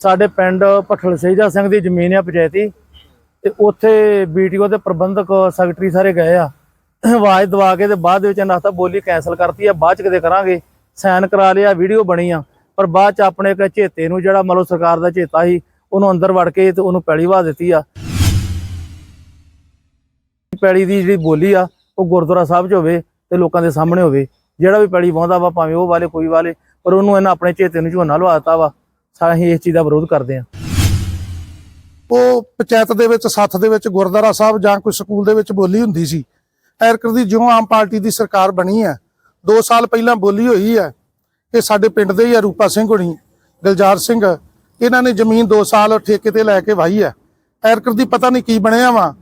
ਸਾਡੇ ਪਿੰਡ ਭੱਠਲ ਸਹੀਦਾ ਸਿੰਘ ਦੀ ਜ਼ਮੀਨ ਆ ਪੰਚਾਇਤੀ, ਤੇ ਉੱਥੇ ਵੀਡੀਓ ਦੇ ਪ੍ਰਬੰਧਕ ਸੈਕਟਰੀ ਸਾਰੇ ਗਏ ਆ। ਆਵਾਜ਼ ਦਵਾ ਕੇ ਤੇ ਬਾਅਦ ਦੇ ਵਿੱਚ ਨਾਤਾ ਬੋਲੀ ਕੈਨਸਲ ਕਰਤੀ ਆ, ਬਾਅਦ ਚ ਕਿਤੇ ਕਰਾਂਗੇ। ਸਾਈਨ ਕਰਾ ਲਿਆ, ਵੀਡੀਓ ਬਣੀ ਆ, ਪਰ ਬਾਅਦ ਚ ਆਪਣੇ ਇੱਕ ਝੇਤੇ ਨੂੰ ਜਿਹੜਾ ਮਤਲਬ ਸਰਕਾਰ ਦਾ ਝੇਤਾ ਸੀ, ਉਹਨੂੰ ਅੰਦਰ ਵੜ ਕੇ ਤੇ ਉਹਨੂੰ ਪੈਲੀ ਵਾ ਦਿੱਤੀ ਆ। ਪੈਲੀ ਦੀ ਜਿਹੜੀ ਬੋਲੀ ਆ, ਉਹ ਗੁਰਦੁਆਰਾ ਸਾਹਿਬ 'ਚ ਹੋਵੇ ਤੇ ਲੋਕਾਂ ਦੇ ਸਾਹਮਣੇ ਹੋਵੇ। ਜਿਹੜਾ ਵੀ ਪੈਲੀ ਵਾਹੁੰਦਾ ਵਾ, ਭਾਵੇਂ ਉਹ ਵਾਲੇ, ਕੋਈ ਵਾਲੇ, ਪਰ ਉਹਨੂੰ ਇਹਨਾਂ ਆਪਣੇ ਝੇਤੇ ਨੂੰ ਝੋਨਾ ਲਵਾ ਦਿੱਤਾ ਵਾ। ਸਾਰਾ ਅਸੀਂ ਇਸ ਚੀਜ਼ ਦਾ ਵਿਰੋਧ ਕਰਦੇ ਹਾਂ। ਉਹ ਪੰਚਾਇਤ ਦੇ ਵਿੱਚ ਸੱਥ ਦੇ ਵਿੱਚ ਗੁਰਦੁਆਰਾ ਸਾਹਿਬ ਜਾਂ ਕੋਈ ਸਕੂਲ ਦੇ ਵਿੱਚ ਬੋਲੀ ਹੁੰਦੀ ਸੀ। ਐਰਕਰ ਦੀ ਜਿਉਂ ਆਮ ਪਾਰਟੀ ਦੀ ਸਰਕਾਰ ਬਣੀ ਹੈ 2 ਸਾਲ ਪਹਿਲਾਂ ਬੋਲੀ ਹੋਈ ਹੈ ਕਿ ਸਾਡੇ ਪਿੰਡ ਦੇ ਹੀ ਰੂਪਾ ਸਿੰਘ ਹੋਣੀ ਦਿਲਜਾਰ ਸਿੰਘ। ਇਹਨਾਂ ਨੇ ਜ਼ਮੀਨ 2 ਸਾਲ ਠੇਕੇ ਤੇ ਲੈ ਕੇ ਵਾਹੀ ਹੈ। ਐਰਕਰ ਦੀ ਪਤਾ ਨਹੀਂ ਕੀ ਬਣਿਆ ਵਾ।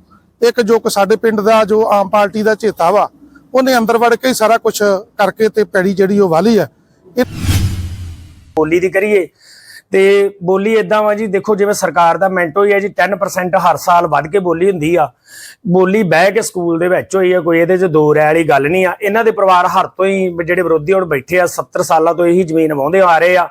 ਇੱਕ ਜੋ ਕਿ ਸਾਡੇ ਪਿੰਡ ਦਾ ਜੋ ਆਮ ਪਾਰਟੀ ਦਾ ਚੇਤਾ ਵਾ ਉਹਨੇ ਅੰਦਰ ਵੜ ਕੇ ਹੀ ਸਾਰਾ ਕੁਝ ਕਰਕੇ ਤੇ ਪੈੜੀ ਜਿਹੜੀ ਉਹ ਵਾਲੀ ਹੈ। ਇਹ ਬੋਲੀ ਦੀ ਕਰੀਏ। ਤੇ ਬੋਲੀ ਇਦਾਂ ਵਾ ਜੀ, ਦੇਖੋ ਜਿਵੇਂ ਸਰਕਾਰ ਦਾ ਮੈਂਟੋ ਹੀ ਹੈ ਜੀ 10% ਹਰ ਸਾਲ ਵੱਧ ਕੇ ਬੋਲੀ ਹੁੰਦੀ ਆ। ਬੋਲੀ ਬਹਿ ਕੇ ਸਕੂਲ ਦੇ ਵਿੱਚ ਹੋਈ ਆ, ਕੋਈ ਇਹਦੇ 'ਚ ਦੋ ਰਹਿ ਵਾਲੀ ਗੱਲ ਨਹੀਂ ਆ। ਇਹਨਾਂ ਦੇ ਪਰਿਵਾਰ ਹਰ ਤੋਂ ਹੀ ਜਿਹੜੇ ਵਿਰੋਧੀ ਹੁਣ ਬੈਠੇ ਆ 70 ਸਾਲਾਂ ਤੋਂ ਇਹੀ ਜ਼ਮੀਨ ਵਾਉਂਦੇ ਆ ਰਹੇ ਆ।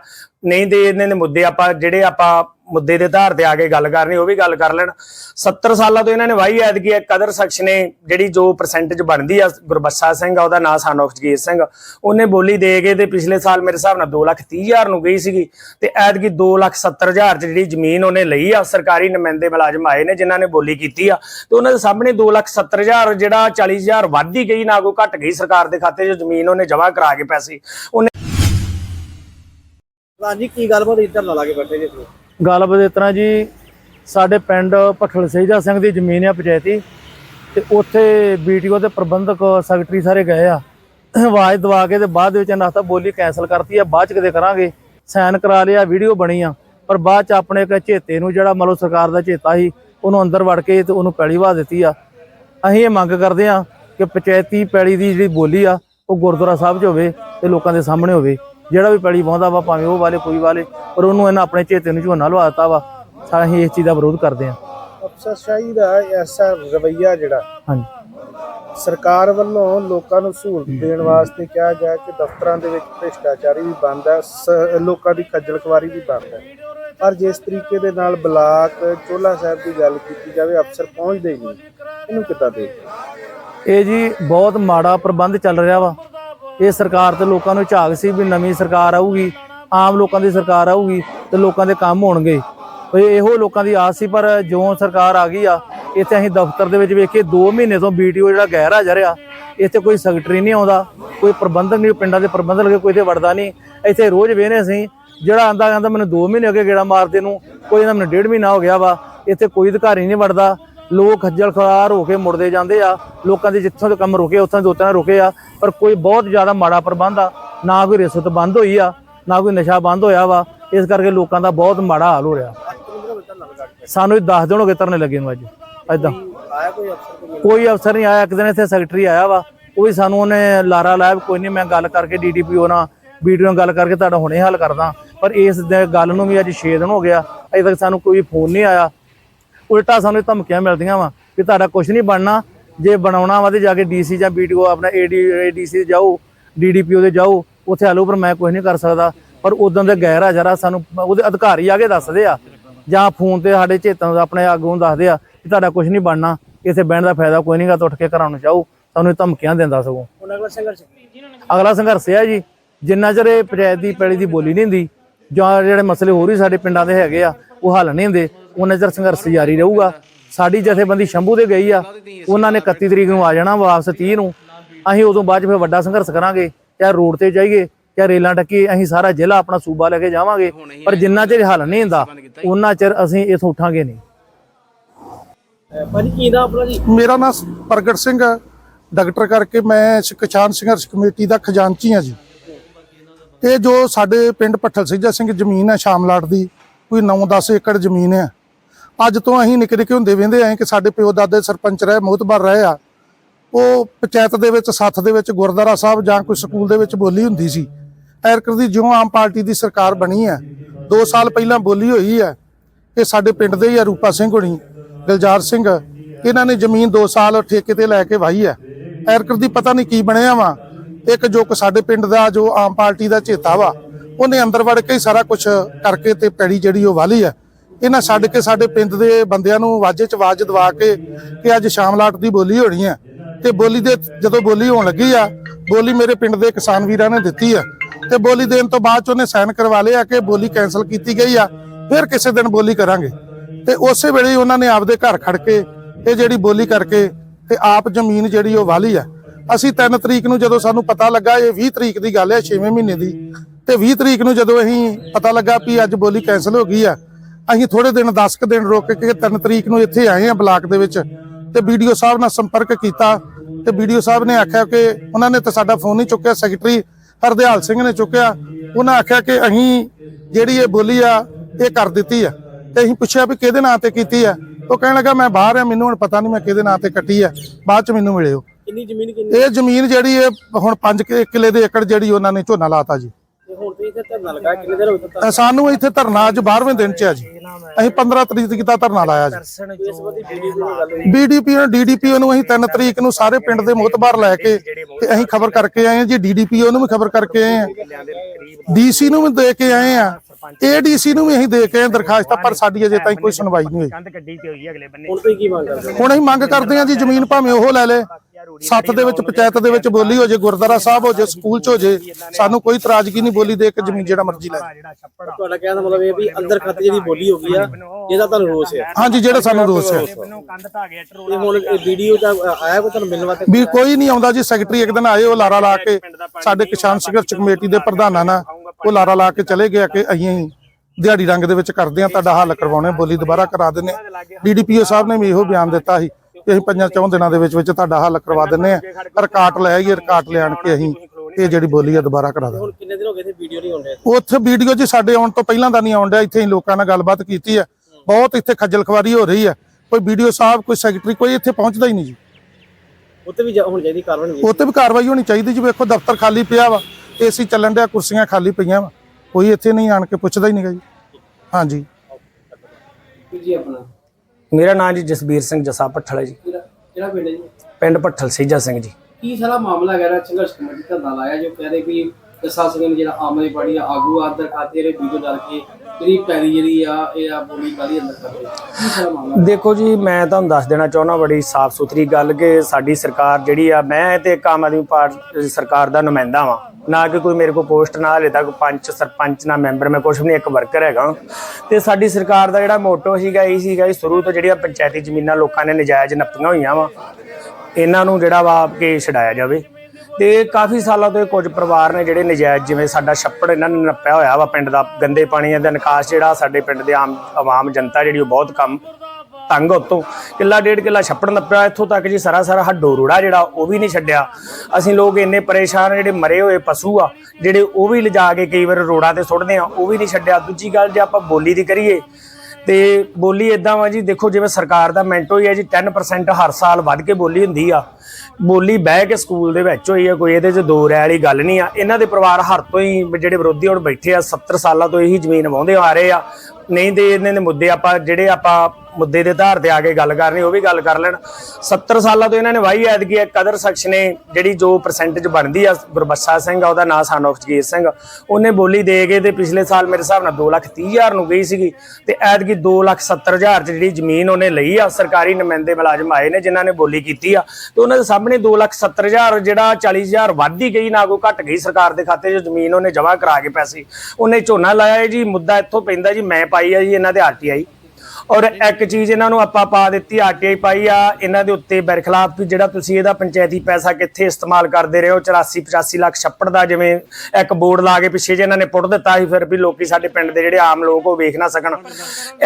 ਨਹੀਂ ਤੇ ਇਹਨਾਂ ਦੇ ਮੁੱਦੇ ਆਪਾਂ, ਜਿਹੜੇ ਆਪਾਂ ਮੁੱਦੇ ਦੇ ਆਧਾਰ ਤੇ ਆ ਕੇ ਗੱਲ ਕਰਨੀ, ਉਹ ਵੀ ਗੱਲ ਕਰ ਲੈਣ। 70 ਸਾਲਾਂ ਤੋਂ ਇਹਨਾਂ ਨੇ ਵਾਹੀ ਐਤਕੀ ਇੱਕ ਕਦਰ ਸ਼ਖਸ ਨੇ, ਜਿਹੜੀ ਜੋ ਪਰਸੈਂਟੇਜ ਬਣਦੀ ਆ ਗੁਰਬੱਸਾ ਸਿੰਘ ਆ, ਉਹਦਾ ਨਾਂ ਸਨ of ਸਿੰਘ। ਉਹਨੇ ਬੋਲੀ ਦੇ ਕੇ ਤੇ ਪਿਛਲੇ ਸਾਲ ਮੇਰੇ ਹਿਸਾਬ ਨਾਲ 2 ਲੱਖ 30 ਹਜ਼ਾਰ ਨੂੰ ਗਈ ਸੀਗੀ ਤੇ ਐਤਕੀ 2 ਲੱਖ 70 ਹਜ਼ਾਰ ਚ ਜਿਹੜੀ ਜ਼ਮੀਨ ਉਹਨੇ ਲਈ ਆ, ਸਰਕਾਰੀ ਨੁਮਾਇੰਦੇ ਮੁਲਾਜ਼ਮ ਆਏ ਨੇ ਜਿਨ੍ਹਾਂ ਨੇ ਬੋਲੀ ਕੀਤੀ ਆ। ਤੇ ਉਹਨਾਂ ਦੇ ਸਾਹਮਣੇ 2 ਲੱਖ 70 ਹਜ਼ਾਰ ਜਿਹੜਾ 40 ਹਜ਼ਾਰ ਵੱਧ ਹੀ ਗਈ, ਨਾ ਕੋਈ ਘਟ ਗਈ ਸਰਕਾਰ ਦੇ ਖਾਤੇ 'ਚ, ਜ਼ਮੀਨ ਉਹਨੇ ਜਮ੍ਹਾਂ ਕਰਾ ਕੇ ਪੈਸੇ। ਉਹਨੇ ਹਾਂਜੀ ਕੀ ਗੱਲਬਾਤ ਇੱਧਰ ਲਾ ਲਾ ਬੈਠੇ ਜੀ ਗੱਲਬਾਤ ਇਸ ਤਰ੍ਹਾਂ ਜੀ, ਸਾਡੇ ਪਿੰਡ ਭੱਠਲ ਸਹੀਦਾ ਸਿੰਘ ਦੀ ਜ਼ਮੀਨ ਆ ਪੰਚਾਇਤੀ, ਤੇ ਉੱਥੇ ਵੀਡੀਓ ਦੇ ਪ੍ਰਬੰਧਕ ਸੈਕਟਰੀ ਸਾਰੇ ਗਏ ਆ। ਆਵਾਜ਼ ਦਵਾ ਕੇ ਤੇ ਬਾਅਦ ਦੇ ਵਿੱਚ ਨਾਤਾ ਬੋਲੀ ਕੈਨਸਲ ਕਰਤੀ ਆ, ਬਾਅਦ ਚ ਕਿਤੇ ਕਰਾਂਗੇ। ਸਾਈਨ ਕਰਾ ਲਿਆ, ਵੀਡੀਓ ਬਣੀ ਆ, ਪਰ ਬਾਅਦ ਚ ਆਪਣੇ ਇੱਕ ਝੇਤੇ ਨੂੰ ਜਿਹੜਾ ਮਤਲਬ ਸਰਕਾਰ ਦਾ ਚੇਤਾ ਸੀ, ਉਹਨੂੰ ਅੰਦਰ ਵੜ ਕੇ ਤੇ ਉਹਨੂੰ ਪੈਲੀ ਵਾ ਦਿੱਤੀ ਆ। ਅਸੀਂ ਇਹ ਮੰਗ ਕਰਦੇ ਆ ਕਿ ਪੰਚਾਇਤੀ ਪੈਲੀ ਦੀ ਜਿਹੜੀ ਬੋਲੀ ਆ, ਉਹ ਗੁਰਦੁਆਰਾ ਸਾਹਿਬ 'ਚ ਹੋਵੇ ਤੇ ਲੋਕਾਂ ਦੇ ਸਾਹਮਣੇ ਹੋਵੇ। ਜਿਹੜਾ ਵੀ ਪੈਲੀ ਵਾਹੁੰਦਾ ਵਾ ਭਾਵੇਂ ਉਹ ਵਾਲੇ ਕੋਈ ਵਾਲੇ ਪਰ ਉਹਨੂੰ ਇਹਨਾਂ ਆਪਣੇ ਝੇਤੇ ਨੂੰ ਝੋਨਾ ਲਵਾ ਦਿੱਤਾ ਵਾ। ਸਾਰਾ ਅਸੀਂ ਇਸ ਚੀਜ਼ ਦਾ ਵਿਰੋਧ ਕਰਦੇ ਆ ਅਫਸਰਸ਼ਾਹੀ ਦਾ ਐਸਾ ਰਵਈਆ ਜਿਹੜਾ ਹਾਂਜੀ। ਸਰਕਾਰ ਵੱਲੋਂ ਲੋਕਾਂ ਨੂੰ ਸਹੂਲਤ ਦੇਣ ਵਾਸਤੇ ਕਿਹਾ ਗਿਆ ਕਿ ਦਫ਼ਤਰਾਂ ਦੇ ਵਿੱਚ ਭ੍ਰਿਸ਼ਟਾਚਾਰੀ ਵੀ ਬੰਦ ਹੈ ਸ- ਲੋਕਾਂ ਦੀ ਖੱਜਲ ਖਵਾਰੀ ਵੀ ਬੰਦ ਹੈ। ਪਰ ਜਿਸ ਤਰੀਕੇ ਦੇ ਨਾਲ ਬਲਾਕ ਚੋਲਾ ਸਾਹਿਬ ਦੀ ਗੱਲ ਕੀਤੀ ਜਾਵੇ ਅਫਸਰ ਪਹੁੰਚਦੇ ਹੀ ਨਹੀਂ। ਇਹਨੂੰ ਕਿੱਦਾਂ ਦੇ ਇਹ ਜੀ ਬਹੁਤ ਮਾੜਾ ਪ੍ਰਬੰਧ ਚੱਲ ਰਿਹਾ ਵਾ। ਇਹ ਸਰਕਾਰ ਤੇ ਲੋਕਾਂ ਨੂੰ ਝਾਕ ਸੀ ਵੀ ਨਵੀਂ ਸਰਕਾਰ ਆਊਗੀ, ਆਮ ਲੋਕਾਂ ਦੀ ਸਰਕਾਰ ਆਊਗੀ ਤੇ ਲੋਕਾਂ ਦੇ ਕੰਮ ਹੋਣਗੇ। ਇਹੋ ਲੋਕਾਂ ਦੀ ਆਸ ਸੀ, ਪਰ ਜਿਉਂ ਸਰਕਾਰ ਆ ਗਈ ਆ, ਇੱਥੇ ਅਸੀਂ ਦਫ਼ਤਰ ਦੇ ਵਿੱਚ ਵੇਖੇ 2 ਮਹੀਨੇ ਤੋਂ ਵੀਡੀਓ ਜਿਹੜਾ ਗੈਰ ਹਾਜ਼ਰ ਰਿਹਾ, ਇੱਥੇ ਕੋਈ ਸੈਕਟਰੀ ਨਹੀਂ ਆਉਂਦਾ, ਕੋਈ ਪ੍ਰਬੰਧਕ ਨਹੀਂ, ਪਿੰਡਾਂ ਦੇ ਪ੍ਰਬੰਧਕ ਲਗੇ, ਕੋਈ ਤੇ ਵੜਦਾ ਨਹੀਂ। ਇੱਥੇ ਰੋਜ਼ ਵੇਹਨੇ ਅਸੀਂ, ਜਿਹੜਾ ਆਂਦਾ ਕਹਿੰਦਾ ਮੈਨੂੰ 2 ਮਹੀਨੇ ਹੋ ਗਏ ਗੇੜਾ ਮਾਰਦੇ ਨੂੰ, ਕੋਈ ਇਹਨਾਂ ਮੈਨੂੰ ਡੇਢ ਮਹੀਨਾ ਹੋ ਗਿਆ ਵਾ, ਇੱਥੇ ਕੋਈ ਅਧਿਕਾਰੀ ਨਹੀਂ ਵੜਦਾ। ਲੋਕ ਖੱਜਲ ਖੁਆਰ ਹੋ ਕੇ ਮੁੜਦੇ ਜਾਂਦੇ ਆ, ਲੋਕਾਂ ਦੇ ਜਿੱਥੋਂ ਦੇ ਕੰਮ ਰੁਕੇ, ਉੱਥੋਂ ਦੇ ਉੱਥੇ ਰੁਕੇ ਆ, ਪਰ ਕੋਈ ਬਹੁਤ ਜ਼ਿਆਦਾ ਮਾੜਾ ਪ੍ਰਬੰਧ ਆ, ਨਾ ਕੋਈ ਰਿਸ਼ਵਤ ਬੰਦ ਹੋਈ ਆ, ਨਾ ਕੋਈ ਨਸ਼ਾ ਬੰਦ ਹੋਇਆ ਵਾ, ਇਸ ਕਰਕੇ ਲੋਕਾਂ ਦਾ ਬਹੁਤ ਮਾੜਾ ਹਾਲ ਹੋ ਰਿਹਾ। ਸਾਨੂੰ 10 ਦਿਨ ਹੋ ਗਏ ਧਰਨੇ ਲੱਗੇ ਨੂੰ ਅੱਜ, ਏਦਾਂ। ਕੋਈ ਅਫਸਰ ਨਹੀਂ ਆਇਆ, ਇੱਕ ਦਿਨ ਇੱਥੇ ਸੈਕਟਰੀ ਆਇਆ ਵਾ, ਉਹ ਵੀ ਸਾਨੂੰ ਉਹਨੇ ਲਾਰਾ ਲਾਇਆ ਵੀ ਕੋਈ ਨਹੀਂ, ਮੈਂ ਗੱਲ ਕਰਕੇ ਡੀਡੀਪੀਓ ਨਾਲ ਵੀਡੀਓ ਨਾਲ ਗੱਲ ਕਰਕੇ ਤੁਹਾਡਾ ਹੁਣੇ ਹੱਲ ਕਰਦਾ। ਪਰ ਇਸ ਦੇ ਗੱਲ ਨੂੰ ਵੀ ਅੱਜ 6 ਦਿਨ ਹੋ ਗਿਆ, ਅਜੇ ਤੱਕ ਸਾਨੂੰ ਕੋਈ ਫੋਨ ਨਹੀਂ ਆਇਆ। ਉਲਟਾ ਸਾਨੂੰ ਧਮਕੀਆਂ ਮਿਲਦੀਆਂ ਵਾ ਕਿ ਤੁਹਾਡਾ ਕੁਝ ਨਹੀਂ ਬਣਨਾ। ਜੇ ਬਣਾਉਣਾ ਵਾ ਤੇ ਜਾ ਕੇ ਡੀਸੀ ਜਾਂ ਵੀਡੀਓ ਆਪਣਾ ਏਡੀ ਏਡੀਸੀ ਜਾਓ ਡੀਡੀਪੀਓ ਦੇ ਜਾਓ ਉੱਥੇ ਹਾਲੋ ਪਰ ਮੈਂ ਕੁਝ ਨਹੀਂ ਕਰ ਸਕਦਾ। ਪਰ ਉਦੋਂ ਦੇ ਗੈਰ ਹਾਜ਼ਰ ਸਾਨੂੰ ਉਹਦੇ ਅਧਿਕਾਰੀ ਆ ਕੇ ਦੱਸਦੇ ਆ। ਜਾਂ ਫੋਨ ਤੇ ਸਾਡੇ ਚੇਤਨ ਆਪਣੇ ਆਗੂ ਦੱਸਦੇ ਆ ਕਿ ਤੁਹਾਡਾ ਕੁਝ ਨਹੀਂ ਬਣਨਾ ਇੱਥੇ ਬਹਿਣ ਦਾ ਫਾਇਦਾ ਕੋਈ ਨਹੀਂਗਾ ਉੱਠ ਕੇ ਘਰਾਂ ਨੂੰ ਜਾਓ ਸਾਨੂੰ ਧਮਕੀਆਂ ਦਿੰਦਾ ਸਗੋਂ। ਅਗਲਾ ਸੰਘਰਸ਼ ਅਗਲਾ ਸੰਘਰਸ਼ ਹੈ ਜੀ ਜਿੰਨਾ ਚਿਰ ਇਹ ਪੰਚਾਇਤ ਦੀ ਪੈਲੀ ਦੀ ਬੋਲੀ ਨਹੀਂ ਹੁੰਦੀ ਜਾਂ ਜਿਹੜੇ ਮਸਲੇ ਹੋਰ ਵੀ ਸਾਡੇ ਪਿੰਡਾਂ ਦੇ ਹੈਗੇ ਆ ਉਹ ਹੱਲ ਨਹੀਂ ਹੁੰਦੇ। ਉਹਨਾਂ ਚਿਰ ਸੰਘਰਸ਼ ਜਾਰੀ ਰਹੂਗਾ। ਸਾਡੀ ਜਥੇਬੰਦੀ ਸ਼ੰਭੂ ਦੇ ਗਈ ਆ। ਉਹਨਾਂ ਨੇ 31 ਤਰੀਕ ਨੂੰ ਆ ਜਾਣਾ ਵਾਪਸ 30 ਨੂੰ। ਅਸੀਂ ਉਦੋਂ ਬਾਅਦ ਫਿਰ ਵੱਡਾ ਸੰਘਰਸ਼ ਕਰਾਂਗੇ। ਚਾਹੇ ਰੋਡ ਤੇ ਜਾਈਏ ਚਾਹੇ ਰੇਲਾਂ ਟੱਕੀ ਅਸੀਂ ਸਾਰਾ ਜ਼ਿਲ੍ਹਾ ਆਪਣਾ ਸੂਬਾ ਲੈ ਕੇ ਜਾਵਾਂਗੇ। ਪਰ ਜਿੰਨਾ ਚਿਰ ਹੱਲ ਨਹੀਂ ਹੁੰਦਾ ਉਹਨਾਂ ਚਿਰ ਅਸੀਂ ਇਥੋਂ ਉੱਠਾਂਗੇ ਨਹੀਂ। ਭਾਜੀ ਕੀ ਦਾ ਆਪਣਾ ਜੀ? ਮੇਰਾ ਨਾਮ ਪ੍ਰਗਟ ਸਿੰਘ ਹੈ ਡਾਕਟਰ ਕਰਕੇ ਮੈਂ ਕਿਸਾਨ ਸੰਘਰਸ਼ ਕਮੇਟੀ ਦਾ ਖਜ਼ਾਨਚੀ ਹਾਂ ਜੀ। ਇਹ ਜੋ ਸਾਡੇ ਪਿੰਡ ਭੱਠਲ ਸਿੱਜਾ ਸਿੰਘ ਜ਼ਮੀਨ ਹੈ ਸ਼ਾਮਲਾਟ ਦੀ ਕੋਈ 9-10 ਏਕੜ ਜ਼ਮੀਨ ਹੈ ਅੱਜ ਤੋਂ ਅਸੀਂ ਨਿੱਕੇ ਨਿੱਕੇ ਹੁੰਦੇ ਵੇਂਦੇ ਆਏ ਕਿ ਸਾਡੇ ਪਿਓ ਦਾਦੇ ਸਰਪੰਚ ਰਹੇ, ਮੋਹਤਬਰ ਰਹੇ ਆ। ਉਹ ਪੰਚਾਇਤ ਦੇ ਵਿੱਚ, ਸੱਥ ਦੇ ਵਿੱਚ, ਗੁਰਦੁਆਰਾ ਸਾਹਿਬ ਜਾਂ ਕੋਈ ਸਕੂਲ ਦੇ ਵਿੱਚ ਬੋਲੀ ਹੁੰਦੀ ਸੀ। ਐਰਕਰ ਦੀ ਜਿਉਂ ਆਮ ਪਾਰਟੀ ਦੀ ਸਰਕਾਰ ਬਣੀ ਹੈ 2 ਸਾਲ ਪਹਿਲਾਂ ਬੋਲੀ ਹੋਈ ਹੈ ਇਹ ਸਾਡੇ ਪਿੰਡ ਦੇ ਹੀ ਆ ਰੂਪਾ ਸਿੰਘ ਹੋਣੀ, ਦਿਲਜਾਰ ਸਿੰਘ। ਇਹਨਾਂ ਨੇ ਜ਼ਮੀਨ 2 ਸਾਲ ਠੇਕੇ ਤੇ ਲੈ ਕੇ ਵਾਹੀ ਹੈ ਐਰਕਰ ਦੀ ਪਤਾ ਨਹੀਂ ਕੀ ਬਣਿਆ ਵਾ। ਇੱਕ ਜੋ ਕਿ ਸਾਡੇ ਪਿੰਡ ਦਾ, ਜੋ ਆਮ ਪਾਰਟੀ ਦਾ ਚੇਤਾ ਵਾ, ਉਹਨੇ ਅੰਦਰ ਵੜ ਕੇ ਹੀ ਸਾਰਾ ਕੁਝ ਕਰਕੇ ਤੇ ਪੈੜੀ ਜਿਹੜੀ ਉਹ ਵਾਲੀ ਹੈ ਇਹਨਾਂ ਛੱਡ ਕੇ ਸਾਡੇ ਪਿੰਡ ਦੇ ਬੰਦਿਆਂ ਨੂੰ ਵਾਜੇ ਚ ਆਵਾਜ਼ ਦਵਾ ਕੇ ਕਿ ਅੱਜ ਸ਼ਾਮਲਾਟ ਦੀ ਬੋਲੀ ਹੋਣੀ ਹੈ। ਤੇ ਬੋਲੀ ਦੇ ਜਦੋਂ ਬੋਲੀ ਹੋਣ ਲੱਗੀ ਆ, ਬੋਲੀ ਮੇਰੇ ਪਿੰਡ ਦੇ ਕਿਸਾਨ ਵੀਰਾਂ ਨੇ ਦਿੱਤੀ ਆ। ਤੇ ਬੋਲੀ ਦੇਣ ਤੋਂ ਬਾਅਦ ਚ ਉਹਨੇ ਸਾਈਨ ਕਰਵਾ ਲਿਆ ਕਿ ਬੋਲੀ ਕੈਨਸਲ ਕੀਤੀ ਗਈ ਆ, ਫਿਰ ਕਿਸੇ ਦਿਨ ਬੋਲੀ ਕਰਾਂਗੇ। ਤੇ ਉਸੇ ਵੇਲੇ ਉਹਨਾਂ ਨੇ ਆਪਦੇ ਘਰ ਖੜ ਕੇ ਇਹ ਜਿਹੜੀ ਬੋਲੀ ਕਰਕੇ ਤੇ ਆਪ ਜ਼ਮੀਨ ਜਿਹੜੀ ਉਹ ਵਾਲੀ ਆ। ਅਸੀਂ 3 ਤਰੀਕ ਨੂੰ ਜਦੋਂ ਸਾਨੂੰ ਪਤਾ ਲੱਗਾ, ਇਹ 20 ਤਰੀਕ ਦੀ ਗੱਲ ਹੈ 6ਵੇਂ ਮਹੀਨੇ ਦੀ, ਤੇ 20 ਤਰੀਕ ਨੂੰ ਜਦੋਂ ਅਸੀਂ ਪਤਾ ਲੱਗਾ ਵੀ ਅੱਜ ਬੋਲੀ ਕੈਨਸਲ ਹੋ ਗਈ ਆ ਅਸੀਂ ਥੋੜੇ ਦਿਨ 10 ਕੁ ਦਿਨ ਰੁਕ ਕੇ 3 ਤਰੀਕ ਨੂੰ ਇੱਥੇ ਆਏ ਆ ਬਲਾਕ ਦੇ ਵਿੱਚ ਤੇ ਵੀਡੀਓ ਸਾਹਿਬ ਨਾਲ ਸੰਪਰਕ ਕੀਤਾ ਤੇ ਵੀਡੀਓ ਸਾਹਿਬ ਨੇ ਆਖਿਆ ਕਿ ਉਹਨਾਂ ਨੇ ਤਾਂ ਸਾਡਾ ਫੋਨ ਨਹੀਂ ਚੁੱਕਿਆ ਸੈਕਟਰੀ ਹਰਦਿਆਲ ਸਿੰਘ ਨੇ ਚੁੱਕਿਆ। ਉਹਨਾਂ ਆਖਿਆ ਕਿ ਅਸੀਂ ਜਿਹੜੀ ਇਹ ਬੋਲੀ ਆ ਇਹ ਕਰ ਦਿੱਤੀ ਆ। ਤੇ ਅਸੀਂ ਪੁੱਛਿਆ ਵੀ ਕਿਹਦੇ ਨਾਂ ਤੇ ਕੀਤੀ ਆ? ਉਹ ਕਹਿਣ ਲੱਗਾ ਮੈਂ ਬਾਹਰ ਆ ਮੈਨੂੰ ਹੁਣ ਪਤਾ ਨਹੀਂ ਮੈਂ ਕਿਹਦੇ ਨਾਂ ਤੇ ਕੱਟੀ ਆ। ਬਾਅਦ ਚ ਮੈਨੂੰ ਮਿਲਿਓ। ਕਿੰਨੀ ਜ਼ਮੀਨ ਕਿੰਨੀ? ਇਹ ਜ਼ਮੀਨ ਜਿਹੜੀ ਇਹ ਹੁਣ 5 ਕਿੱਲੇ ਦੇ ਏਕੜ ਜਿਹੜੀ ਉਹਨਾਂ ਨੇ ਝੋਨਾ ਲਾਤਾ ਜੀ। ਹੁਣ ਤੇ ਇੱਥੇ ਧਰਨਾ ਲਗਾ ਕਿੰਨੇ ਦਿਨ ਹੋ ਗਏ ਸਾਨੂੰ ਇੱਥੇ ਧਰਨਾ ਅੱਜ 12ਵੇਂ ਦਿਨ ਚ ਆ ਜੀ। ਅਸੀਂ 15 ਤਰੀਕ ਦਾ ਧਰਨਾ ਲਾਇਆ ਜੀ। ਬੀਡੀਪੀ ਡੀਡੀਪੀਓ ਨੂੰ ਅਸੀਂ 3 ਤਰੀਕ ਨੂੰ ਸਾਰੇ ਪਿੰਡ ਦੇ ਮੁਤਬਾਰ ਲੈ ਕੇ ਤੇ ਅਸੀਂ ਖਬਰ ਕਰਕੇ ਆਏ ਹਾਂ ਜੀ ਡੀਡੀਪੀਓ ਨੂੰ ਵੀ ਖਬਰ ਕਰਕੇ ਆਏ ਹਾਂ। ਡੀਸੀ ਨੂੰ ਵੀ ਦੇ ਕੇ ਆਏ ਆ ਏਡੀਸੀ ਨੂੰ ਵੀ ਅਸੀਂ ਦੇ ਕੇ ਆਏ ਦਰਖਾਸਤਾਂ ਪਰ ਸਾਡੀ ਅਜੇ ਤਾਈਂ ਕੋਈ ਸੁਣਵਾਈ ਨਹੀਂ ਹੋਈ। ਕੰਧ ਕੱਢੀ ਤੇ ਹੋਈ ਅਗਲੇ ਬੰਨੇ। ਹੁਣ ਤੁਸੀਂ ਕੀ ਮੰਗ ਕਰਦੇ ਹੁਣ ਅਸੀਂ ਮੰਗ ਕਰਦੇ ਹਾਂ ਜੀ ਜ਼ਮੀਨ ਭਾਵੇਂ ਉਹ ਲੈ ਲੇ। ਸੱਤ ਦੇ ਵਿੱਚ ਪੰਚਾਇਤ ਦੇ ਵਿੱਚ ਬੋਲੀ ਹੋ ਜੇ ਗੁਰਦੁਆਰਾ ਸਾਹਿਬ ਹੋ ਜੇ ਸਕੂਲ ਚ ਹੋ ਜੇ ਸਾਨੂੰ ਕੋਈ ਇਤਰਾਜ਼ਗੀ ਨਹੀਂ ਬੋਲੀ ਦੇ ਕੇ ਜ਼ਮੀਨ ਜਿਹੜਾ ਮਰਜ਼ੀ ਲੈ। ਤੁਹਾਡਾ ਕਹਿਣ ਦਾ ਮਤਲਬ ਇਹ ਵੀ ਅੰਦਰ ਖਾਤੇ ਜਿਹੜੀ ਬੋਲੀ ਹੋ ਗਈ ਆ ਇਹਦਾ ਤੁਹਾਨੂੰ ਰੋਸ ਹੈ। ਹਾਂਜੀ ਜਿਹੜਾ ਸਾਨੂੰ ਰੋਸ ਹੈ। ਮੈਨੂੰ ਕੰਧ ਢਾ ਗਿਆ ਟਰੋ ਤੇ ਹੁਣ ਇਹ ਵੀਡੀਓ ਦਾ ਆਇਆ ਕੋਈ ਤੁਹਾਨੂੰ ਮਿਲਣ ਵਾਸਤੇ? ਵੀ ਕੋਈ ਨਹੀਂ ਆਉਂਦਾ ਜੀ ਸੈਕਟਰੀ ਇੱਕ ਦਿਨ ਆਏ ਉਹ ਲਾਰਾ ਲਾ ਕੇ ਸਾਡੇ ਕਿਸਾਨ ਸੰਘਰਸ਼ ਕਮੇਟੀ ਦੇ ਪ੍ਰਧਾਨਾਂ ਨਾਲ ਉਹ ਲਾਰਾ ਲਾ ਕੇ ਚਲੇ ਗਿਆ ਕਿ ਅਸੀਂ ਦਿਹਾੜੀ ਰੰਗ ਦੇ ਵਿੱਚ ਕਰਦੇ ਆ ਤੁਹਾਡਾ ਹੱਲ ਕਰਵਾਉਣੇ ਬੋਲੀ ਦੁਬਾਰਾ ਕਰਾ ਦਿੰਨੇ ਡੀਡੀਪੀਓ ਸਾਹਿਬ ਨੇ ਵੀ ਇਹੋ ਬਿਆਨ ਦਿੱਤਾ ਸੀ ਕਿ ਅਸੀਂ ਪੰਜਾਂ ਚੌਂ ਦਿਨਾਂ ਦੇ ਵਿੱਚ ਵਿੱਚ ਤੁਹਾਡਾ ਹੱਲ ਕਰਵਾ ਦਿੰਨੇ ਆ ਰਿਕਾਰਡ ਲੈ ਆਈਏ ਰਿਕਾਰਡ ਲਿਆਣ ਕੇ ਅਸੀਂ ਇਹ ਜਿਹੜੀ ਬੋਲੀ ਆ ਦੁਬਾਰਾ ਕਰਾ ਦਾਂਗੇ ਹੁਣ ਕਿੰਨੇ ਦਿਨ ਹੋ ਗਏ ਤੇ ਵੀਡੀਓ ਨਹੀਂ ਆਉਂਦੇ ਉੱਥੇ ਵੀਡੀਓ 'ਚ ਸਾਡੇ ਆਉਣ ਤੋਂ ਪਹਿਲਾਂ ਦਾ ਨਹੀਂ ਆਉਣ ਡਿਆ ਇੱਥੇ ਹੀ ਲੋਕਾਂ ਨਾਲ ਗੱਲਬਾਤ ਕੀਤੀ ਹੈ। ਬਹੁਤ ਇੱਥੇ ਖੱਜਲ ਖਵਾਰੀ ਹੋ ਰਹੀ ਹੈ ਕੋਈ ਵੀਡੀਓ ਸਾਹਿਬ ਕੋਈ ਸੈਕਟਰੀ ਕੋਈ ਇੱਥੇ ਪਹੁੰਚਦਾ ਹੀ ਨਹੀਂ ਜੀ। ਉੱਤੇ ਵੀ ਜਾ- ਹੁਣ ਚਾਹੀਦੀ ਕਾਰਵਾਈ ਉੱਤੇ ਵੀ ਕਾਰਵਾਈ ਹੋਣੀ ਚਾਹੀਦੀ ਜੀ। ਵੇਖੋ ਦਫ਼ਤਰ ਖਾਲੀ ਪਿਆ ਵਾ ਏਸੀ ਚੱਲਣ ਡਿਆ ਕੁਰਸੀਆਂ ਖਾਲੀ ਪਈਆਂ ਵਾ। ਕੋਈ ਇੱਥੇ ਨਹੀਂ ਆਣ ਕੇ ਪੁੱਛਦਾ ਹੀ ਨਹੀਂਗਾ ਜੀ। ਹਾਂਜੀ। ਜੀ ਆਪਣਾ? ਮੇਰਾ ਨਾਮ ਜੀ ਜਸਬੀਰ ਸਿੰਘ ਜਸਾ ਭੱਠਲ ਹੈ ਜੀ। ਕਿਹੜਾ ਕਿਹੜਾ ਪਿੰਡ ਹੈ ਜੀ? ਪਿੰਡ ਭੱਠਲ ਸੇਜਾ ਸਿੰਘ ਜੀ। ਕੀ ਸਾਰਾ ਮਾਮਲਾ ਹੈਗਾ ਜਿਹੜਾ ਸੰਘਰਸ਼ ਕਮੇਟੀ ਧਰਨਾ ਲਾਇਆ ਜੋ ਕਹਿ ਰਹੇ ਕਿ ਦਸਾਂ ਨੇ ਜਿਹੜਾ ਆਮ ਆਦਮੀ ਪਾਰਟੀ ਦਾ ਆਗੂ ਆ ਖਾਤੇ ਜਿਹੜੇ ਵੀਡੀਓ ਡਾਲ ਕੇ ਜਿਹੜੀ ਪੈਰੀ ਜਿਹੜੀ ਆ, ਇਹ ਆ ਬੋਲੀ ਗਾਲੀ ਅੰਦਰ ਕਰਦੇ ਕੀ। ਸਾਰਾ ਮਾਮਲਾ ਦੇਖੋ ਜੀ, ਮੈਂ ਤੁਹਾਨੂੰ ਦੱਸ ਦੇਣਾ ਚਾਹੁੰਦਾ ਬੜੀ ਸਾਫ਼ ਸੁਥਰੀ ਗੱਲ ਕਿ ਸਾਡੀ ਸਰਕਾਰ ਜਿਹੜੀ ਆ, ਮੈਂ ਤੇ ਇੱਕ ਆਮ ਆਦਮੀ ਪਾਰਟੀ ਸਰਕਾਰ ਦਾ ਨੁਮਾਇੰਦਾ ਵਾਂ। ਨਾ ਕਿ ਕੋਈ ਮੇਰੇ ਕੋਲ ਪੋਸਟ ਨਾ, ਹਲੇ ਤੱਕ ਪੰਚ ਸਰਪੰਚ ਨਾ ਮੈਂਬਰ, ਮੈਂ ਕੁਛ ਵੀ ਨਹੀਂ, ਇੱਕ ਵਰਕਰ ਹੈਗਾ ਤੇ ਸਾਡੀ ਸਰਕਾਰ ਦਾ ਜਿਹੜਾ ਮੋਟੋ ਸੀਗਾ, ਇਹ ਸੀਗਾ ਜੀ ਸ਼ੁਰੂ ਤੋਂ ਜਿਹੜੀਆਂ ਪੰਚਾਇਤੀ ਜ਼ਮੀਨਾਂ ਲੋਕਾਂ ਨੇ ਨਜਾਇਜ਼ ਨੱਪੀਆਂ ਹੋਈਆਂ ਵਾ। ਇਹਨਾਂ ਨੂੰ ਜਿਹੜਾ ਵਾ ਕੇ ਛਡਾਇਆ ਜਾਵੇ। ਤੇ ਕਾਫੀ ਸਾਲਾਂ ਤੋਂ ਕੁਝ ਪਰਿਵਾਰ ਨੇ ਜਿਹੜੇ ਨਜਾਇਜ਼, ਜਿਵੇਂ ਸਾਡਾ ਛੱਪੜ ਇਹਨਾਂ ਨੇ ਨੱਪਿਆ ਹੋਇਆ ਵਾ ਪਿੰਡ ਦਾ, ਗੰਦੇ ਪਾਣੀਆਂ ਦਾ ਨਿਕਾਸ ਜਿਹੜਾ ਸਾਡੇ ਪਿੰਡ ਦੇ ਆਮ ਆਵਾਮ ਜਨਤਾ ਜਿਹੜੀ ਉਹ ਬਹੁਤ ਕੰਮ ਤੰਗ ਉਤੋਂ। ਕਿੱਲਾ ਡੇਢ ਕਿੱਲਾ ਛੱਪੜ ਨੱਪਿਆ, ਇੱਥੋਂ ਤੱਕ ਜੀ ਸਾਰਾ ਸਾਰਾ ਹੱਡੋ ਰੋੜਾ ਜਿਹੜਾ, ਉਹ ਵੀ ਨਹੀਂ ਛੱਡਿਆ। ਅਸੀਂ ਲੋਕ ਇੰਨੇ ਪਰੇਸ਼ਾਨ ਜਿਹੜੇ ਮਰੇ ਹੋਏ ਪਸ਼ੂ ਆ, ਜਿਹੜੇ ਉਹ ਵੀ ਲਿਜਾ ਕੇ ਕਈ ਵਾਰ ਰੋੜਾ ਤੇ ਸੁੱਟਦੇ ਆ, ਉਹ ਵੀ ਨਹੀਂ ਛੱਡਿਆ। ਦੂਜੀ ਗੱਲ ਜੇ ਆਪਾਂ ਬੋਲੀ ਦੀ ਕਰੀਏ ਤੇ ਬੋਲੀ ਇਦਾਂ ਵਾ ਜੀ, ਦੇਖੋ ਜਿਵੇਂ ਸਰਕਾਰ ਦਾ ਮੈਂਟੋ ਹੀ ਹੈ ਜੀ 10% ਹਰ ਸਾਲ ਵੱਧ ਕੇ ਬੋਲੀ ਹੁੰਦੀ ਆ। ਬੋਲੀ ਬਹਿ ਕੇ ਸਕੂਲ ਦੇ ਵਿੱਚ ਹੋਈ ਆ, ਕੋਈ ਇਹਦੇ 'ਚ ਦੋ ਰਹਿ ਵਾਲੀ ਗੱਲ ਨਹੀਂ ਆ। ਇਹਨਾਂ ਦੇ ਪਰਿਵਾਰ ਹਰ ਤੋਂ ਹੀ ਜਿਹੜੇ ਵਿਰੋਧੀ ਹੁਣ ਬੈਠੇ ਆ 70 ਸਾਲਾਂ ਤੋਂ ਇਹੀ ਜ਼ਮੀਨ ਵਾਉਂਦੇ ਆ ਰਹੇ ਆ। ਨਹੀਂ ਤੇ ਇਹਨਾਂ ਦੇ ਮੁੱਦੇ, ਆਪਾਂ ਜਿਹੜੇ ਆਪਾਂ ਮੁੱਦੇ ਦੇ ਆਧਾਰ ਤੇ ਆ ਕੇ ਗੱਲ ਕਰਨੀ, ਉਹ ਵੀ ਗੱਲ ਕਰ ਲੈਣ। 70 ਸਾਲਾਂ ਤੋਂ ਇਹਨਾਂ ਨੇ ਵਾਹੀ ਐਤਕੀ ਇੱਕ ਕਦਰ ਸ਼ਖਸ ਨੇ, ਜਿਹੜੀ ਜੋ ਪਰਸੈਂਟੇਜ ਬਣਦੀ ਆ ਗੁਰਬੱਸਾ ਸਿੰਘ ਆ, ਉਹਦਾ ਨਾਂ ਸਨ ਆਫ ਸਿੰਘ ਉਹਨੇ ਬੋਲੀ ਦੇ ਕੇ ਤੇ ਪਿਛਲੇ ਸਾਲ ਮੇਰੇ ਹਿਸਾਬ ਨਾਲ 2 ਲੱਖ 30 ਹਜ਼ਾਰ ਨੂੰ ਗਈ ਸੀਗੀ ਤੇ ਐਤਕੀ 2 ਲੱਖ 70 ਹਜ਼ਾਰ ਚ ਜਿਹੜੀ ਜ਼ਮੀਨ ਉਹਨੇ ਲਈ ਆ, ਸਰਕਾਰੀ ਨੁਮਾਇੰਦੇ ਮੁਲਾਜ਼ਮ ਆਏ ਨੇ, ਜਿਨ੍ਹਾਂ ਨੇ ਬੋਲੀ ਕੀਤੀ ਆ। ਤੇ ਉਹਨਾਂ ਦੇ ਸਾਹਮਣੇ 2 ਲੱਖ 70 ਹਜ਼ਾਰ ਜਿਹੜਾ 40 ਹਜ਼ਾਰ ਵੱਧ ਹੀ ਗਈ, ਨਾ ਕੋ ਘਟ ਗਈ ਸਰਕਾਰ ਦੇ ਖਾਤੇ 'ਚ ਜ਼ਮੀਨ ਉਹਨੇ ਜਮ੍ਹਾਂ ਕਰਾ ਕੇ ਪੈਸੇ। ਉਹਨੇ ਝੋਨਾ ਲਾਇਆ ਜੀ, ਮੁੱਦਾ ਇੱਥੋਂ ਪੈਂਦਾ ਜੀ, ਮੈਂ ਪਾਈ ਆ ਜੀ ਇਹਨਾਂ ਦੇ ਆਰਟੀਆਈ ਔਰ ਇੱਕ ਚੀਜ਼ ਇਹਨਾਂ ਨੂੰ ਆਪਾਂ ਪਾ ਦਿੱਤੀ ਆਰਟੀਆਈ ਪਾਈ ਆ, ਇਹਨਾਂ ਦੇ ਉੱਤੇ ਬਰਖਲਾਫ ਵੀ ਜਿਹੜਾ ਤੁਸੀਂ ਇਹਦਾ ਪੰਚਾਇਤੀ ਪੈਸਾ ਕਿੱਥੇ ਇਸਤੇਮਾਲ ਕਰਦੇ ਰਹੇ ਹੋ 84 85 ਲੱਖ ਛੱਪੜ ਦਾ ਜਿਵੇਂ ਇੱਕ ਬੋਰਡ ਲਾ ਕੇ ਪਿੱਛੇ ਜੇ ਇਹਨਾਂ ਨੇ ਪੁੱਟ ਦਿੱਤਾ ਸੀ, ਫਿਰ ਵੀ ਲੋਕੀ ਸਾਡੇ ਪਿੰਡ ਦੇ ਜਿਹੜੇ ਆਮ ਲੋਕ ਉਹ ਵੇਖ ਨਾ ਸਕਣ।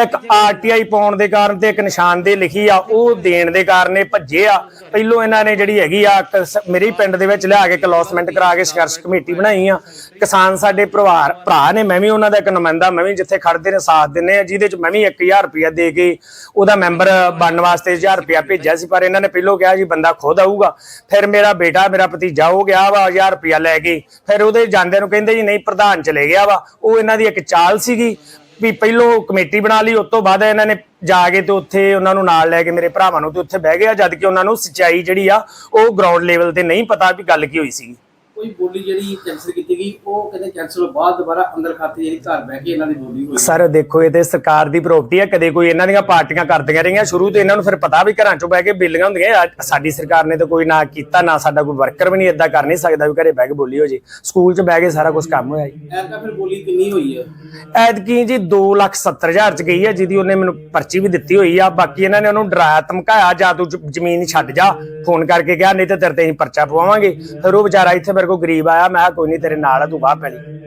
ਇੱਕ ਆਰਟੀਆਈ ਪਾਉਣ ਦੇ ਕਾਰਨ ਤੇ ਇੱਕ ਨਿਸ਼ਾਨਦੇਹੀ ਲਿਖੀ ਆ, ਉਹ ਦੇਣ ਦੇ ਕਾਰਨ ਇਹ ਭੱਜੇ ਆ। ਪਹਿਲੋਂ ਇਹਨਾਂ ਨੇ ਜਿਹੜੀ ਹੈਗੀ ਆ ਮੇਰੇ ਹੀ ਪਿੰਡ ਦੇ ਵਿੱਚ ਲਿਆ ਕੇ ਕਲੋਸਮੈਂਟ ਕਰਾ ਕੇ ਸੰਘਰਸ਼ ਕਮੇਟੀ ਬਣਾਈ ਆ। ਕਿਸਾਨ ਸਾਡੇ ਪਰਿਵਾਰ, ਭਰਾ ਨੇ, ਮੈਂ ਵੀ ਉਹਨਾਂ ਦਾ ਇੱਕ ਨੁਮਾਇੰਦਾ, ਮੈਂ ਵੀ ਜਿੱਥੇ ਖੜਦੇ ਨੇ, ਸਾਥ ਦਿੰਨੇ ਆ, ਜਿਹਦੇ ਚ ਮੈਂ ਵੀ 1000 ਰੁਪਇਆ ਦੇ ਕੇ ਉਹਦਾ ਮੈਂਬਰ ਬਣਨ ਵਾਸਤੇ 1000 ਰੁਪਇਆ ਭੇਜਿਆ ਸੀ, ਪਰ ਇਹਨਾਂ ਨੇ ਪਹਿਲੋਂ ਕਿਹਾ ਜੀ ਬੰਦਾ ਖੁਦ ਆਊਗਾ। ਫਿਰ ਮੇਰਾ ਬੇਟਾ, ਮੇਰਾ ਭਤੀਜਾ ਹੋ ਗਿਆ ਵਾ 1000 ਰੁਪਇਆ ਲੈ ਕੇ। ਫਿਰ ਉਹਦੇ ਜਾਂਦਿਆਂ ਨੂੰ ਕਹਿੰਦੇ ਜੀ, ਨਹੀਂ, ਪ੍ਰਧਾਨ ਚਲੇ ਗਿਆ ਵਾ। ਉਹ ਇਹਨਾਂ ਦੀ ਇੱਕ ਚਾਲ ਸੀਗੀ ਵੀ ਪਹਿਲੋਂ ਕਮੇਟੀ ਬਣਾ ਲਈ, ਉਸ ਤੋਂ ਬਾਅਦ ਇਹਨਾਂ ਨੇ ਜਾ ਕੇ ਤੇ ਉੱਥੇ ਉਹਨਾਂ ਨੂੰ ਨਾਲ ਲੈ ਕੇ ਮੇਰੇ ਭਰਾਵਾਂ ਨੂੰ ਤੇ ਉੱਥੇ ਬਹਿ ਗਿਆ, ਜਦ ਕਿ ਉਹਨਾਂ ਨੂੰ ਸੱਚਾਈ ਜਿਹੜੀ ਆ, ਉਹ ਗਰਾਊਂਡ ਲੈਵਲ ਤੇ ਨਹੀਂ ਪਤਾ ਵੀ ਗੱਲ ਕੀ ਹੋਈ ਸੀ ਕੋਈ ਬੋਲੀ ਜਿਹੜੀ ਕੈਂਸਲ ਕੀਤੀ ਗਈ ਉਹ ਕਹਿੰਦੇ ਕੈਂਸਲ ਤੋਂ ਬਾਅਦ ਦੁਬਾਰਾ ਅੰਦਰ ਖਾਤੇ ਜਿਹੜੀ ਘਰ ਬਹਿ ਕੇ ਇਹਨਾਂ ਦੀ ਬੋਲੀ ਹੋਈ। ਸਰ ਦੇਖੋ ਇਹ ਤੇ ਸਰਕਾਰ ਦੀ ਪ੍ਰਾਪਰਟੀ ਹੈ। ਕਦੇ ਕੋਈ ਇਹਨਾਂ ਦੀਆਂ ਪਾਰਟੀਆਂ ਕਰਦੀਆਂ ਰਹੀਆਂ ਸ਼ੁਰੂ ਤੋਂ ਇਹਨਾਂ ਨੂੰ ਫਿਰ ਪਤਾ ਵੀ ਘਰਾਂ ਚੋਂ ਬਹਿ ਕੇ ਬਿੱਲੀਆਂ ਹੁੰਦੀਆਂ। ਅੱਜ ਸਾਡੀ ਸਰਕਾਰ ਨੇ ਤਾਂ ਕੋਈ ਨਾ ਕੀਤਾ ਨਾ ਸਾਡਾ ਕੋਈ ਵਰਕਰ ਵੀ ਨਹੀਂ ਇਦਾਂ ਕਰ ਨਹੀਂ ਸਕਦਾ ਵੀ ਘਰੇ ਬਹਿ ਕੇ ਬੋਲੀ ਹੋ ਜੇ। ਸਕੂਲ 'ਚ ਬਹਿ ਕੇ ਸਾਰਾ ਕੁਝ ਕੰਮ ਹੋਇਆ ਜੀ। ਐਰਕਾ ਫਿਰ ਬੋਲੀ ਕਿੰਨੀ ਹੋਈ ਹੈ? ਐਤਕੀ ਜੀ 270000 ਚ ਗਈ ਹੈ ਜਿਹਦੀ ਉਹਨੇ ਮੈਨੂੰ ਪਰਚੀ ਵੀ ਦਿੱਤੀ ਹੋਈ ਆ। ਬਾਕੀ ਇਹਨਾਂ ਨੇ ਉਹਨੂੰ ਡਰਾਇਆ ਧਮਕਾਇਆ ਜਾਂ ਤੂੰ ਜ- ਜ਼ਮੀਨ ਛੱਡ ਜਾ ਫੋਨ ਕਰਕੇ ਕਿਹਾ ਨਹੀਂ ਤੇ ਤੇਰੇ ਤੇ ਅਸੀਂ ਪਰਚਾ ਪਵਾਵਾਂਗੇ। ਫਿਰ ਉਹ ਵਿਚਾਰਾ ਇੱਥੇ ਮੇਰੇ ਕੋਲ ਗਰੀਬ ਆਇਆ ਮੈਂ ਕਿਹਾ ਕੋਈ ਨਹੀਂ ਤੇਰੇ ਨਾਲ ਆ ਤੂੰ ਬਾਹ ਪੈਲੀ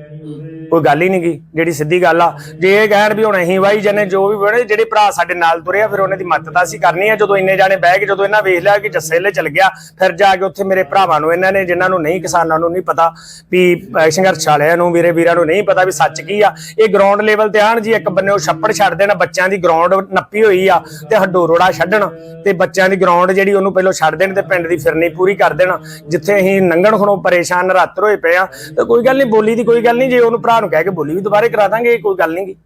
ਕੋਈ ਗੱਲ ਹੀ ਨਹੀਂ ਗੀ ਜਿਹੜੀ ਸਿੱਧੀ ਗੱਲ ਆ। ਜੇ ਇਹ ਕਹਿਣ ਵੀ ਹੁਣ ਅਸੀਂ ਵਾਈ ਜਨੇ ਜੋ ਵੀ ਬਣੇ, ਜਿਹੜੇ ਭਰਾ ਸਾਡੇ ਨਾਲ ਤੁਰੇ ਆ, ਫਿਰ ਉਹਨਾਂ ਦੀ ਮਦਦ ਅਸੀਂ ਕਰਨੀ ਆ। ਜਦੋਂ ਇੰਨੇ ਜਾਣੇ ਬਹਿ ਕੇ ਜਦੋਂ ਇਹਨਾਂ ਵੇਖ ਲਿਆ ਕਿ ਜੱਸੇਲੇ ਚਲ ਗਿਆ, ਫਿਰ ਜਾ ਕੇ ਉੱਥੇ ਮੇਰੇ ਭਰਾਵਾਂ ਨੂੰ, ਇਹਨਾਂ ਨੇ ਜਿਨ੍ਹਾਂ ਨੂੰ ਨਹੀਂ, ਕਿਸਾਨਾਂ ਨੂੰ ਨਹੀਂ ਪਤਾ ਵੀ ਸੰਘਰਸ਼ ਵਾਲਿਆਂ ਨੂੰ, ਵੀਰੇ ਵੀਰਾਂ ਨੂੰ ਨਹੀਂ ਪਤਾ ਵੀ ਸੱਚ ਕੀ ਆ। ਇਹ ਗਰਾਊਂਡ ਲੈਵਲ ਤੇ ਆਣ ਜੀ, ਇੱਕ ਬੰਨੇ ਉਹ ਛੱਪੜ ਛੱਡ ਦੇਣ, ਬੱਚਿਆਂ ਦੀ ਗਰਾਊਂਡ ਨੱਪੀ ਹੋਈ ਆ ਤੇ ਹੱਡੋ ਰੋੜਾ ਛੱਡਣ ਤੇ ਬੱਚਿਆਂ ਦੀ ਗਰਾਊਂਡ ਜਿਹੜੀ ਉਹਨੂੰ ਪਹਿਲਾਂ ਛੱਡ ਦੇਣ ਤੇ ਪਿੰਡ ਦੀ ਫਿਰਨੀ ਪੂਰੀ ਕਰ ਦੇਣ, ਜਿੱਥੇ ਅਸੀਂ ਨੰਗਣ ਖਣੋਂ ਪਰੇਸ਼ਾਨ, ਨਰਾਤਰ ਹੋਏ ਪਏ ਆ। ਤੇ ਕੋਈ ਗੱਲ ਨਹੀਂ ਬੋਲੀ ਦੀ ਕੋਈ ਗੱਲ ਨਹੀਂ ਜੇ ਉਹਨੂੰ ਭਰਾ ਨੂੰ ਕਹਿ ਕੇ ਬੋਲੀ ਵੀ ਦੁਬਾਰੇ ਕਰਾ ਦਾਂਗੇ ਕੋਈ ਗੱਲ ਨਹੀਂ ਗੀ।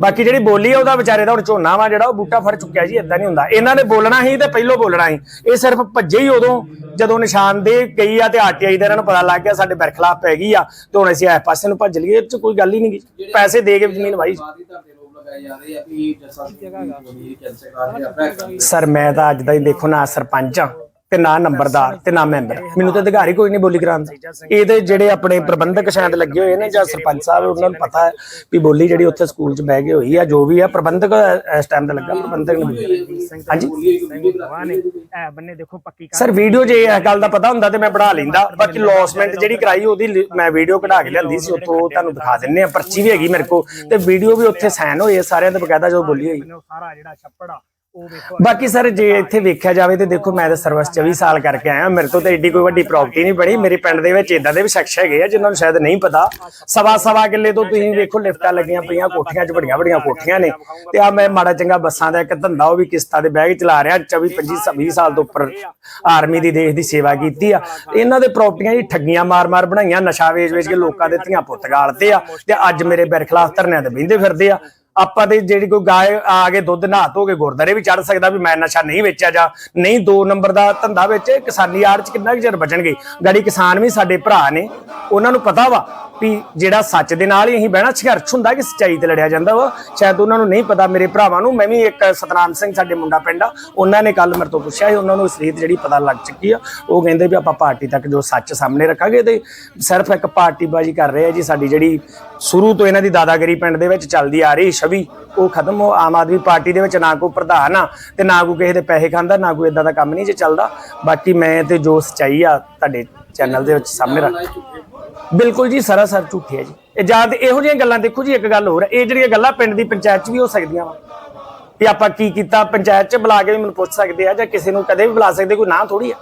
ਬਾਕੀ ਜਿਹੜੀ ਬੋਲੀ ਆ ਉਹਦਾ ਵਿਚਾਰੇ ਦਾ ਹੁਣ ਝੋਨਾ ਵਾ ਜਿਹੜਾ ਉਹ ਬੂਟਾ ਫੜ ਚੁੱਕਿਆ ਜੀ ਇਦਾਂ ਨਹੀਂ ਹੁੰਦਾ। ਇਹਨਾਂ ਨੇ ਬੋਲਣਾ ਹੀ ਤੇ ਪਹਿਲੋਂ ਬੋਲਣਾ ਹੀ ਇਹ ਸਿਰਫ ਭੱਜੇ ਹੀ ਉਦੋਂ ਜਦੋਂ ਨਿਸ਼ਾਨਦੇਹ ਗਈ ਆ ਤੇ ਆਰਟੀਆਈ ਦਾ ਇਹਨਾਂ ਨੂੰ ਪਤਾ ਲੱਗ ਗਿਆ ਸਾਡੇ ਬਰਖਲਾਫ ਪੈ ਗਈ ਆ ਤੇ ਹੁਣ ਅਸੀਂ ਇਸ ਪਾਸੇ ਨੂੰ ਭੱਜ ਲਈਏ ਇਹ ਚ ਕੋਈ ਗੱਲ ਹੀ ਨਹੀਂ ਪੈਸੇ ਦੇ ਕੇ ਜ਼ਮੀਨ ਵਾਈ ਦੀ ਸਰ ਮੈਂ ਤਾਂ ਅੱਜ ਦਾ ਹੀ ਦੇਖੋ ਨਾ ਸਰਪੰਚ ਆ। ਤੇ ਨਾ ਨੰਬਰਦਾਰ ਤੇ ਨਾ ਮੈਂਬਰ। ਮੈਨੂੰ ਤਾਂ ਅਧਿਕਾਰੀ ਕੋਈ ਨਹੀਂ ਬੋਲੀ ਕਰਾਉਣ ਦਾ। ਇਹਦੇ ਜਿਹੜੇ ਆਪਣੇ ਪ੍ਰਬੰਧਕ ਸ਼ਾਇਦ ਲੱਗੇ ਹੋਏ ਨੇ ਜਾਂ ਸਰਪੰਚ ਸਾਹਿਬ, ਉਹਨਾਂ ਨੂੰ ਪਤਾ ਹੈ ਵੀ ਬੋਲੀ ਜਿਹੜੀ ਉੱਥੇ ਸਕੂਲ 'ਚ ਬਹਿ ਕੇ ਹੋਈ ਆ, ਜੋ ਵੀ ਆ, ਪ੍ਰਬੰਧਕ ਇਸ ਟਾਈਮ ਤੇ ਲੱਗਾ, ਪ੍ਰਬੰਧਕ ਨੇ ਬੋਲੀ ਹਾਂਜੀ? ਸਰ ਵੀਡੀਓ ਜੇ ਇਸ ਗੱਲ ਦਾ ਪਤਾ ਹੁੰਦਾ ਤੇ ਮੈਂ ਬਣਾ ਲੈਂਦਾ। ਬਾਕੀ ਲੌਸਮੈਂਟ ਜਿਹੜੀ ਕਰਾਈ ਉਹਦੀ ਮੈਂ ਵੀਡੀਓ ਕਢਾ ਕੇ ਲਿਆਂਦੀ ਸੀ, ਉੱਥੋਂ ਤੁਹਾਨੂੰ ਦਿਖਾ ਦਿੰਨੇ ਆ। ਪਰਚੀ ਵੀ ਹੈਗੀ ਮੇਰੇ ਕੋਲ ਤੇ ਵੀਡੀਓ ਵੀ ਉੱਥੇ ਸਾਈਨ ਹੋਏ ਸਾਰਿਆਂ ਦਾ ਬਕਾਇਦਾ ਜੋ ਬੋਲੀ ਹੋਈ। ਸਾਰਾ ਜਿਹੜਾ ਛੱਪੜ ਬਾਕੀ ਸਰ ਜੇ ਇੱਥੇ ਵੇਖਿਆ ਜਾਵੇ ਤੇ ਦੇਖੋ ਮੈਂ ਤਾਂ ਸਰਵਿਸ 24 ਸਾਲ ਕਰਕੇ ਆਇਆ। ਮੇਰੇ ਤੋਂ ਤਾਂ ਏਡੀ ਕੋਈ ਵੱਡੀ ਪ੍ਰਾਪਰਟੀ ਨਹੀਂ ਬਣੀ। ਮੇਰੇ ਪਿੰਡ ਦੇ ਵਿੱਚ ਇਦਾਂ ਦੇ ਵੀ ਸ਼ਖਸ ਹੈਗੇ ਆ ਜਿਨ੍ਹਾਂ ਨੂੰ ਸ਼ਾਇਦ ਨਹੀਂ ਪਤਾ। ਸਵਾ ਸਵਾ ਕਿੱਲੇ ਤੋਂ ਤੁਸੀਂ ਵੇਖੋ ਲਿਫਟਾਂ ਲੱਗੀਆਂ ਪਈਆਂ ਕੋਠੀਆਂ 'ਚ ਵੱਡੀਆਂ ਵੱਡੀਆਂ ਕੋਠੀਆਂ ਨੇ। ਤੇ ਆ ਮੈਂ ਮਾੜਾ ਚੰਗਾ ਬੱਸਾਂ ਦਾ ਇੱਕ ਧੰਦਾ ਉਹ ਵੀ ਕਿਸ਼ਤਾਂ ਦੇ ਬੈਗ ਚਲਾ ਰਿਹਾ। 24 25 20 ਸਾਲ ਤੋਂ ਉੱਪਰ ਆਰਮੀ ਦੀ ਦੇਸ਼ ਦੀ ਸੇਵਾ ਕੀਤੀ ਆ। ਇਹਨਾਂ ਦੇ ਪ੍ਰਾਪਰਟੀਆਂ ਜੀ ਠੱਗੀਆਂ ਮਾਰ-ਮਾਰ ਬਣਾਈਆਂ ਨਸ਼ਾ ਵੇਚ-ਵੇਚ ਕੇ ਲੋਕਾਂ ਦੇ ਧੀਆਂ ਪੁੱਤ ਗਾਲਤੇ ਆ। ਤੇ ਅੱਜ ਮੇਰੇ ਬਰਖਲਾਫ ਧਰਨਿਆਂ ਤੇ ਬਹਿੰਦੇ ਫਿਰਦੇ ਆ। ਆਪਾਂ ਤੇ ਜਿਹੜੀ ਕੋਈ ਗਾਏ ਆ ਕੇ ਦੁੱਧ ਨਹਾ ਧੋ ਕੇ ਗੁਰਦਾਰੇ ਵੀ ਚੜ ਸਕਦਾ ਵੀ ਮੈਂ ਨਸ਼ਾ ਨਹੀਂ ਵੇਚਿਆ ਜਾ ਨਹੀਂ ਦੋ ਨੰਬਰ ਦਾ ਧੰਦਾ ਵਿੱਚ, ਕਿਸਾਨੀ ਆੜ ਚ ਕਿੰਨਾ ਕੁ ਚਿਰ ਬਚਣਗੇ। ਗਾੜੀ ਕਿਸਾਨ ਵੀ ਸਾਡੇ ਭਰਾ ਨੇ, ਉਹਨਾਂ ਨੂੰ ਪਤਾ ਵਾ ਵੀ ਜਿਹੜਾ ਸੱਚ ਦੇ ਨਾਲ ਹੀ ਅਸੀਂ ਬਹਿਣਾ, ਸੰਘਰਸ਼ ਹੁੰਦਾ ਕਿ ਸੱਚਾਈ ਤੇ ਲੜਿਆ ਜਾਂਦਾ ਵਾ। ਸ਼ਾਇਦ ਉਹਨਾਂ ਨੂੰ ਨਹੀਂ ਪਤਾ, ਮੇਰੇ ਭਰਾਵਾਂ ਨੂੰ, ਮੈਂ ਵੀ ਇੱਕ ਸਤਨਾਮ ਸਿੰਘ ਸਾਡੇ ਮੁੰਡਾ ਪਿੰਡ ਆ, ਉਹਨਾਂ ਨੇ ਕੱਲ ਮੇਰੇ ਤੋਂ ਪੁੱਛਿਆ ਸੀ, ਉਹਨਾਂ ਨੂੰ ਇਸ ਰੀਤ ਜਿਹੜੀ ਪਤਾ ਲੱਗ ਚੁੱਕੀ ਆ। ਉਹ ਕਹਿੰਦੇ ਵੀ ਆਪਾਂ ਪਾਰਟੀ ਤੱਕ ਜੋ ਸੱਚ ਸਾਹਮਣੇ ਰੱਖਾਂਗੇ ਤੇ ਸਿਰਫ ਇੱਕ ਪਾਰਟੀਬਾਜ਼ੀ ਕਰ ਰਹੇ ਆ ਜੀ ਸਾਡੀ ਜਿਹੜੀ ਸ਼ੁਰੂ ਤੋਂ ਇਹਨਾਂ ਦੀ ਦਾਦਾਗਰੀ ਪਿੰਡ ਦੇ ਵਿੱਚ ਚੱਲਦੀ ਆ ਰਹੀ ਛਵੀ, ਉਹ ਖਤਮ ਹੋ ਆਮ ਆਦਮੀ ਪਾਰਟੀ ਦੇ ਵਿੱਚ ਨਾ ਕੋਈ ਪ੍ਰਧਾਨ ਆ ਤੇ ਨਾ ਕੋਈ ਕਿਸੇ ਦੇ ਪੈਸੇ ਖਾਂਦਾ, ਨਾ ਕੋਈ ਇਦਾਂ ਦਾ ਕੰਮ ਨਹੀਂ ਜੇ ਚੱਲਦਾ। ਬਾਕੀ ਮੈਂ ਤੇ ਜੋ ਸਚਾਈ ਆ ਤੁਹਾਡੇ ਚੈਨਲ ਦੇ ਵਿੱਚ ਸਾਹਮਣੇ ਰੱਖ ਬਿਲਕੁਲ ਜੀ ਸਰਾਸਰ ਝੂਠੀ ਹੈ ਜੀ। ਇਹ ਜਦ ਇਹੋ ਜਿਹੀਆਂ ਗੱਲਾਂ ਦੇਖੋ ਜੀ, ਇੱਕ ਗੱਲ ਹੋਰ ਹੈ ਇਹ ਜਿਹੜੀਆਂ ਗੱਲਾਂ ਪਿੰਡ ਦੀ ਪੰਚਾਇਤ 'ਚ ਵੀ ਹੋ ਸਕਦੀਆਂ ਵਾ। ਵੀ ਆਪਾਂ ਕੀ ਕੀਤਾ, ਪੰਚਾਇਤ 'ਚ ਬੁਲਾ ਕੇ ਵੀ ਮੈਨੂੰ ਪੁੱਛ ਸਕਦੇ ਆ ਜਾਂ ਕਿਸੇ ਨੂੰ ਕਦੇ ਵੀ ਬੁਲਾ ਸਕਦੇ, ਕੋਈ ਨਾ ਥੋੜੀ ਆ।